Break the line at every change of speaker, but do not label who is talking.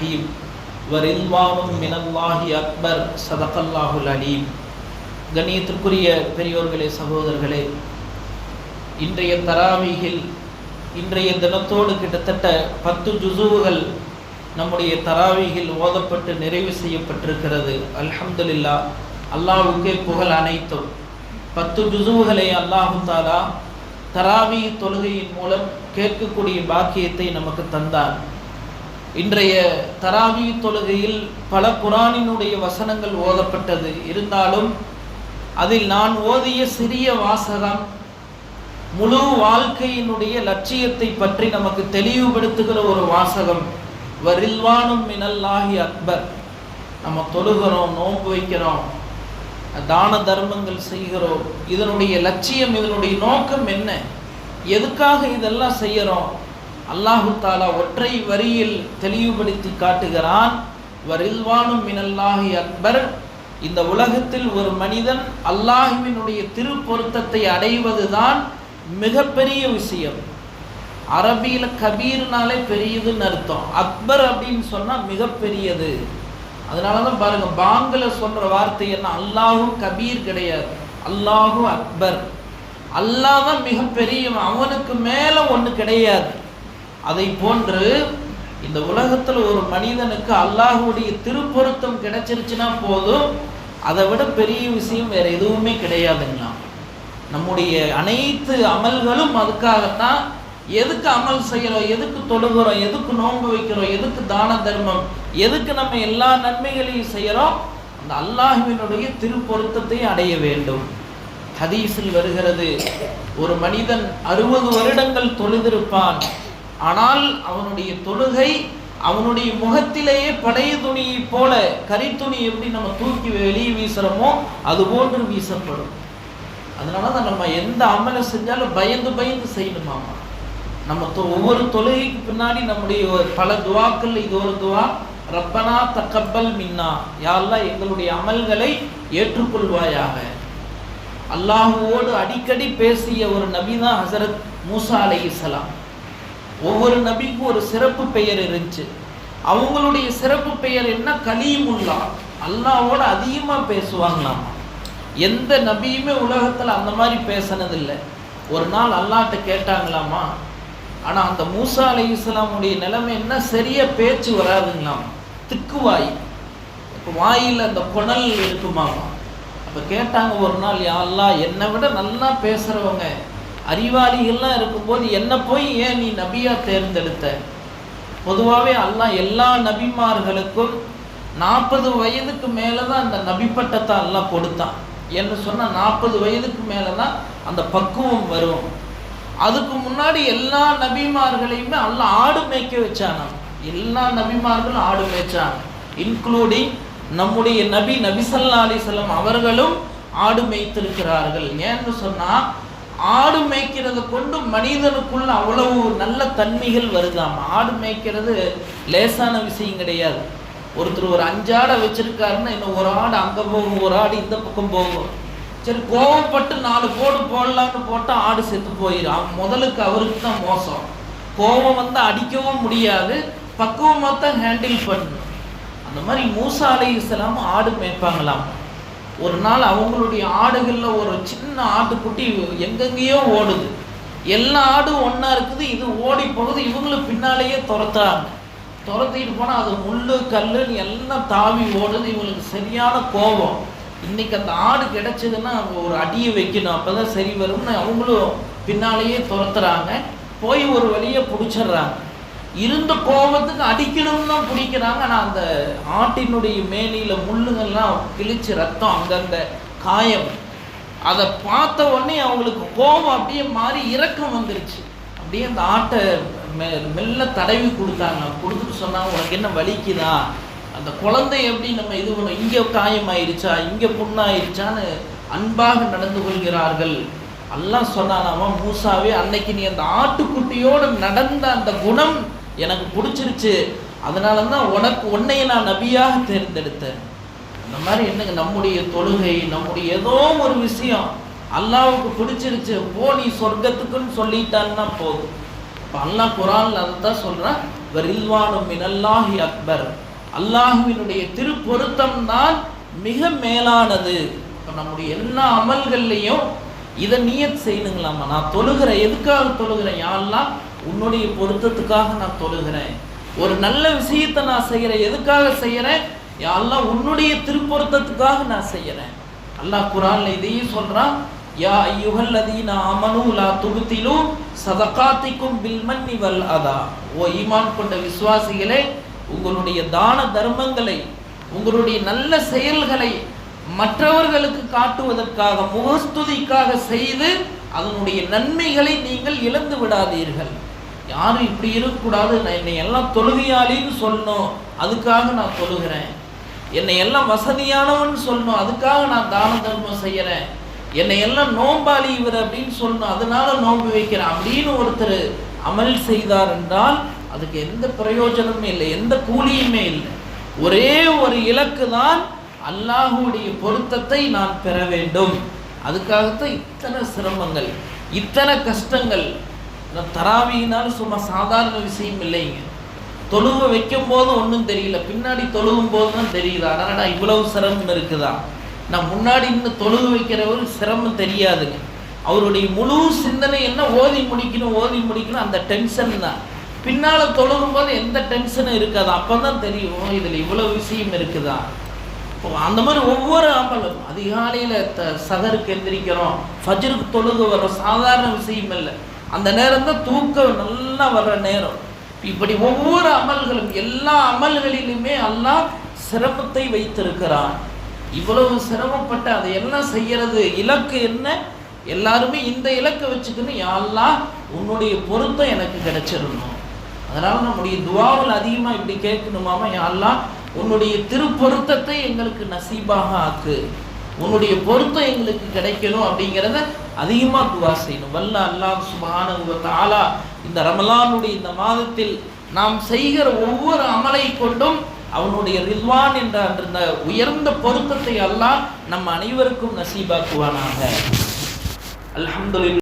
ரஹீம் வரில்வாவும் மினல்லாஹி அக்பர் சதகல்லாஹுல் அலீம் கண்ணியத்திற்குரிய பெரியோர்களே சகோதரர்களே இன்றைய தராவிகில் இன்றைய தினத்தோடு கிட்டத்தட்ட பத்து ஜுசுவுகள் நம்முடைய தராவிகில் ஓதப்பட்டு நிறைவு செய்யப்பட்டிருக்கிறது. அல்ஹம்துல்லா அல்லாஹ்வுக்கே புகழ் அனைத்தும். பத்து ஜுசுவுகளை அல்லாஹு தாலா தராவி தொழுகையின் மூலம் கேட்கக்கூடிய பாக்கியத்தை நமக்கு தந்தார். இன்றைய தராவி தொழுகையில் பல குரானினுடைய வசனங்கள் ஓதப்பட்டது. இருந்தாலும் அதில் நான் ஓதிய சிறிய வாசகம் முழு வாழ்க்கையினுடைய லட்சியத்தை பற்றி நமக்கு தெளிவுபடுத்துகிற ஒரு வாசகம். வரில்வானும் மினல்லாஹி அக்பர். நம்ம தொழுகிறோம் நோன்பு வைக்கிறோம் தான தர்மங்கள் செய்கிறோம். இதனுடைய லட்சியம் இதனுடைய நோக்கம் என்ன? எதுக்காக இதெல்லாம் செய்கிறோம் அல்லாஹு தாலா ஒற்றை வரியில் தெளிவுபடுத்தி காட்டுகிறான். வரில்வானும் மினல்லாஹி அக்பர். இந்த உலகத்தில் ஒரு மனிதன் அல்லாஹுவினுடைய திருப்பொருத்தத்தை அடைவதுதான் மிகப்பெரிய விஷயம். அரபியில் கபீர்னாலே பெரியதுன்னு அர்த்தம். அக்பர் அப்படின்னு சொன்னால் மிகப்பெரியது. அதனால தான் பாருங்க பாங்கில் சொல்கிற வார்த்தை என்ன? அல்லாஹும் கபீர் கிடையாது. அல்லாஹும் அக்பர். அல்லாஹ் தான் மிகப்பெரிய அவனுக்கு மேலே ஒன்று கிடையாது. அதை போன்று இந்த உலகத்தில் ஒரு மனிதனுக்கு அல்லாஹுடைய திருப்பொருத்தம் கிடைச்சிருச்சுன்னா போதும். அதை விட பெரிய விஷயம் வேற எதுவுமே கிடையாதுங்களாம் நம்முடைய அனைத்து அமல்களும் அதுக்காகத்தான். எதுக்கு அமல் செய்கிறோம் எதுக்கு தொழுகிறோம் எதுக்கு நோன்பு வைக்கிறோம் எதுக்கு தான தர்மம் எதுக்கு நம்ம எல்லா நன்மைகளையும் செய்கிறோம் அந்த அல்லாஹுவினுடைய திருப்பொருத்தத்தை அடைய வேண்டும். ஹதீஸில் வருகிறது ஒரு மனிதன் அறுபது வருடங்கள் தொழுதிருப்பான். ஆனால் அவனுடைய தொழுகை அவனுடைய முகத்திலேயே பழைய துணியை போல கரித்துணி எப்படி நம்ம தூக்கி வெளியே வீசுகிறோமோ அது போன்று வீசப்படும். அதனால தான் நம்ம எந்த அமலை செஞ்சாலும் பயந்து பயந்து செய்யணுமாமா. நம்ம தொ ஒவ்வொரு தொழுகைக்கு பின்னாடி நம்முடைய ஒரு பல துவாக்கள் இது ஒரு துவா. ரப்பனா தக்கப்பல் மின்னா. யாரெல்லாம் எங்களுடைய அமல்களை ஏற்றுக்கொள்வாயாக? அல்லாஹுவோடு அடிக்கடி பேசிய ஒரு நபி தான் ஹசரத் மூசா அலை இஸ்லாம் ஒவ்வொரு நபிக்கும் ஒரு சிறப்பு பெயர் இருந்துச்சு. அவங்களுடைய சிறப்பு பெயர் என்ன? கலீமுல்லா. அல்லாவோட அதிகமாக பேசுவாங்களாம். எந்த நபியுமே உலகத்தில் அந்த மாதிரி பேசினதில்லை. ஒரு நாள் அல்லாட்ட கேட்டாங்களாமா? ஆனால் அந்த மூசா அலை இஸ்லாமுடைய நிலைமை என்ன? சரியாக பேச்சு வராதுங்களாம். திக்குவாய். இப்போ வாயில் அந்த குணல் இருக்குமாமா. அப்போ கேட்டாங்க ஒரு நாள் யாரெல்லாம் என்னை விட நல்லா பேசுகிறவங்க அறிவாளிகள்லாம் இருக்கும்போது என்ன போய் ஏன் நீ நபியா தேர்ந்தெடுத்த? பொதுவாகவே அல்லாஹ் எல்லா நபிமார்களுக்கும் நாற்பது வயதுக்கு மேலே தான் அந்த நபி பட்டத்தை எல்லாம் கொடுத்தான். என்று சொன்னால் நாற்பது வயதுக்கு மேலே தான் அந்த பக்குவம் வரும். அதுக்கு முன்னாடி எல்லா நபிமார்களையுமே அல்லாஹ் ஆடு மேய்க்க வச்சானா? எல்லா நபிமார்களும் ஆடு மேய்ச்சாங்க. இன்க்ளூடிங் நம்முடைய நபி நபிசல்லா அலிசல்லம் அவர்களும் ஆடு மேய்த்திருக்கிறார்கள். ஏன்னு சொன்னால் ஆடு மேய்க்கிறத கொண்டு மனிதனுக்குள்ள அவ்வளவு நல்ல தன்மைகள் வருதாம். ஆடு மேய்க்கிறது லேசான விஷயம் கிடையாது. ஒருத்தர் ஒரு அஞ்சாடை வச்சிருக்காருன்னா இன்னும் ஒரு ஆடு அங்கே போகும் ஒரு ஆடு இந்த பக்கம் போகும். சரி கோவப்பட்டு நாலு போடு போடலான்னு போட்டால் ஆடு செத்து போயிடும் முதலுக்கு அவருக்கு தான் மோசம். கோபம் வந்து அடிக்கவும் முடியாது பக்குவமாக தான் ஹேண்டில் பண்ணணும் அந்த மாதிரி மூசா அலை இஸ்லாம் ஆடு மேய்ப்பாங்களாம். ஒரு நாள் அவங்களுடைய ஆடுகளில் ஒரு சின்ன ஆட்டுக்குட்டி எங்கெங்கேயோ ஓடுது. எல்லா ஆடும் ஒன்றா இருக்குது இது ஓடி போகுது இவங்களும் பின்னாலேயே துரத்துறாங்க. துரத்திட்டு போனால் அது முள்ளு கல்லுன்னு எல்லாம் தாவி ஓடுது. இவங்களுக்கு சரியான கோபம். இன்னைக்கு அந்த ஆடு கிடச்சதுன்னா அவங்க ஒரு அடியை வைக்கணும். அப்போ தான் சரி வரும்னு அவங்களும் பின்னாலேயே துரத்துறாங்க. போய் ஒரு வழியை பிடிச்சிடுறாங்க. இருந்த கோபத்துக்கு அடிக்கணும்னு தான் பிடிக்கிறாங்க. ஆனால் அந்த ஆட்டினுடைய மேனியில் முள்ளுங்கள்லாம் கிழிச்சு ரத்தம் அங்கங்க காயம். அதை பார்த்த உடனே அவங்களுக்கு கோபம் அப்படியே மாறி இறக்கம் வந்துருச்சு. அப்படியே அந்த ஆட்டை மெ மெல்ல தடவி கொடுத்தாங்க. கொடுத்துட்டு சொன்னாங்க உனக்கு என்ன வலிக்குதா? அந்த குழந்தை எப்படி நம்ம இது பண்ணோம் இங்கே காயமாயிருச்சா? இங்கே புண்ணாயிருச்சான்னு அன்பாக நடந்து கொள்கிறார்கள். எல்லாம் சொன்னானாமா மூசாவே அன்னைக்கு நீ அந்த ஆட்டுக்குட்டியோடு நடந்த அந்த குணம் எனக்கு பிடிச்சிருச்சு. அதனால தான் உனக்கு உன்னையை நான் நபியாக தேர்ந்தெடுத்தேன். இந்த மாதிரி என்னங்க நம்முடைய தொழுகை நம்முடைய ஏதோ ஒரு விஷயம் அல்லாவுக்கு பிடிச்சிருச்சு போ நீ சொர்க்கத்துக்குன்னு சொல்லிட்டான்னா போதும். இப்போ அல்லாஹ் குரான்ல அதை தான் சொல்கிறான் வரில்வானும் மினல்லாஹி அக்பர். அல்லாஹுவினுடைய திருப்பொருத்தம் தான் மிக மேலானது. இப்போ நம்முடைய எல்லா அமல்கள்லையும் இதை நீயத் செய்யணுங்களாம்மா நான் தொழுகிறேன். எதுக்காக தொழுகிறேன்? யாரெல்லாம் உன்னுடைய பொருத்தத்துக்காக நான் தொழுகிறேன். ஒரு நல்ல விஷயத்தை நான் செய்கிறேன். எதுக்காக செய்கிறேன்? யாரெல்லாம் உன்னுடைய திருப்பொருத்தத்துக்காக நான் செய்கிறேன். அல்லாஹ் குரான்ல இதையும் சொல்கிறான் யா ஐயுகல்லதீன ஆமனு லா துகுத்திலும் சதகாத்திக்கும் பில்மன்னி வல் அதா. ஓ ஈமான் கொண்ட விசுவாசிகளே உங்களுடைய தான தர்மங்களை உங்களுடைய நல்ல செயல்களை மற்றவர்களுக்கு காட்டுவதற்காக முகஸ்துதிக்காக செய்து அதனுடைய நன்மைகளை நீங்கள் இழந்து விடாதீர்கள். யாரும் இப்படி இருக்கக்கூடாது. நான் என்னை எல்லாம் தொழுகையாளின்னு சொல்லணும். அதுக்காக நான் தொழுகிறேன். என்னை எல்லாம் வசதியானவன் சொல்லணும். அதுக்காக நான் தான தர்மம் செய்கிறேன் என்னை எல்லாம் நோம்பாளி இவர் அப்படின்னு சொல்லணும். அதனால நோன்பு வைக்கிறேன் அப்படின்னு ஒருத்தர் அமல் செய்தார் என்றால் அதுக்கு எந்த பிரயோஜனமுமே இல்லை. எந்த கூலியுமே இல்லை. ஒரே ஒரு இலக்கு தான் அல்லாஹுடைய பொருத்தத்தை நான் பெற வேண்டும். அதுக்காகத்தான் இத்தனை சிரமங்கள் இத்தனை கஷ்டங்கள் தராவியினால் சும்மா சாதாரண விஷயம் இல்லைங்க. தொழுக வைக்கும் போது ஒன்றும் தெரியல. பின்னாடி தொழுவும் போது தான் தெரியுது. அடடா இவ்வளவு சிரமம் இருக்குதா? நான் முன்னாடி இன்னும் தொழுவு வைக்கிறவர் சிரமம் தெரியாதுங்க. அவருடைய முழு சிந்தனை என்ன? ஓதி முடிக்கணும் ஓதி முடிக்கணும். அந்த டென்ஷன் தான். பின்னால் தொழுகும் போது எந்த டென்ஷனும் இருக்காது. அப்போ தான் தெரியும் இதில் இவ்வளோ விஷயம் இருக்குதா? இப்போ அந்த மாதிரி ஒவ்வொரு அமலும். அதிகாலையில் த சகருக்கு எந்திரிக்கிறோம். ஃபஜருக்கு தொழுகு வர்றோம். சாதாரண விஷயம் இல்லை. அந்த நேரம் தான் தூக்கம் நல்லா வர்ற நேரம். இப்படி ஒவ்வொரு அமல்களும் எல்லா அமல்களிலுமே அல்லாஹ் சிரமத்தை வைத்திருக்கிறான். இவ்வளவு சிரமப்பட்டு அதை எல்லாம் செய்யறது? இலக்கு என்ன? எல்லாருமே இந்த இலக்கை வச்சுக்கணும் யாரெல்லாம் உன்னுடைய பொருத்தம் எனக்கு கிடைச்சிடணும். அதனால நம்முடைய துவாவில் அதிகமாக இப்படி கேட்கணுமாமா? யாரெல்லாம் உன்னுடைய திருப்பொருத்தத்தை எங்களுக்கு நசீபாக ஆக்கு. உன்னுடைய பொருத்தம் எங்களுக்கு கிடைக்கணும் அப்படிங்கிறத அதிகமாக துவா செய்யணும். வல்ல அல்லாஹ் சுபான தாலா இந்த ரமலானுடைய இந்த மாதத்தில் நாம் செய்கிற ஒவ்வொரு அமலை கொண்டும் அவனுடைய ரில்வான் என்ற அந்த உயர்ந்த பொருத்தத்தை அல்லாஹ் நம் அனைவருக்கும் நசீபாக்குவானாக. அல்ஹம்துலில்லாஹ்.